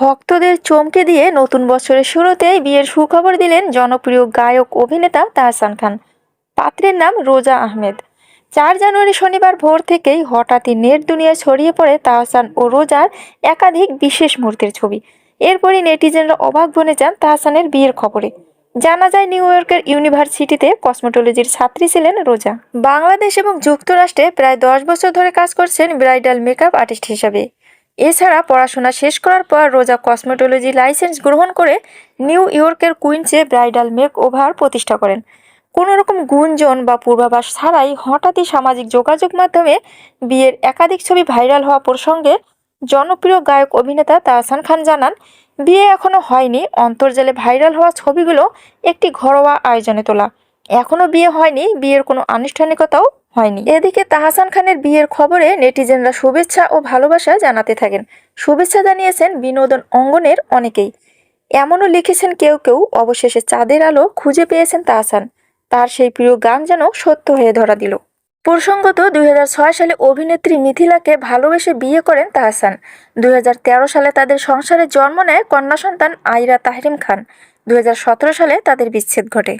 ভক্তদের চমকে দিয়ে নতুন বছরের শুরুতেই বিয়ের সুখবর দিলেন জনপ্রিয় গায়ক অভিনেতা তাহসান খান। পাত্রের নাম রোজা আহমেদ। চার জানুয়ারি শনিবার ভোর থেকেই হঠাৎই নেট দুনিয়ায় ছড়িয়ে পড়ে তাহসান ও রোজার একাধিক বিশেষ মুহূর্তের ছবি। এরপরই নেটিজেনরা অবাক বনে যান তাহসানের বিয়ের খবরে। জানা যায়, নিউ ইয়র্কের ইউনিভার্সিটিতে কসমোটোলজির ছাত্রী ছিলেন রোজা। বাংলাদেশ এবং যুক্তরাষ্ট্রে প্রায় দশ বছর ধরে কাজ করছেন ব্রাইডাল মেকআপ আর্টিস্ট হিসাবে। এছাড়া পড়াশোনা শেষ করার পর রোজা কসমেটোলজি লাইসেন্স গ্রহণ করে নিউ ইয়র্কের কুইন্সে ব্রাইডাল মেক ওভার প্রতিষ্ঠা করেন। কোনো রকম গুঞ্জন বা পূর্বাভাস ছাড়াই হঠাৎই সামাজিক যোগাযোগ মাধ্যমে বিয়ের একাধিক ছবি ভাইরাল হওয়া প্রসঙ্গে জনপ্রিয় গায়ক অভিনেতা তাহসান খান জানান, বিয়ে এখনও হয়নি। অন্তর্জালে ভাইরাল হওয়া ছবিগুলো একটি ঘরোয়া আয়োজনে তোলা। এখনও বিয়ে হয়নি, বিয়ের কোনো আনুষ্ঠানিকতাও হয়নি। এদিকে তাহাসান খানের বিয়ের খবরে নেটিজেনরা শুভেচ্ছা ও ভালোবাসা জানাতে থাকেন। শুভেচ্ছা জানিয়েছেন বিনোদন অঙ্গনের অনেকেই। এমনও লিখেছেন কেউ কেউ, অবশেষে চাঁদের আলো খুঁজে পেয়েছেন তাহসান। তার সেই প্রিয় গান যেন সত্য হয়ে ধরা দিল। প্রসঙ্গত দুই হাজার ছয় সালে অভিনেত্রী মিথিলাকে ভালোবেসে বিয়ে করেন তাহসান। দুই হাজার তেরো সালে তাদের সংসারে জন্ম নেয় কন্যা সন্তান আইরা তাহরিম খান। দুই হাজার সতেরো সালে তাদের বিচ্ছেদ ঘটে।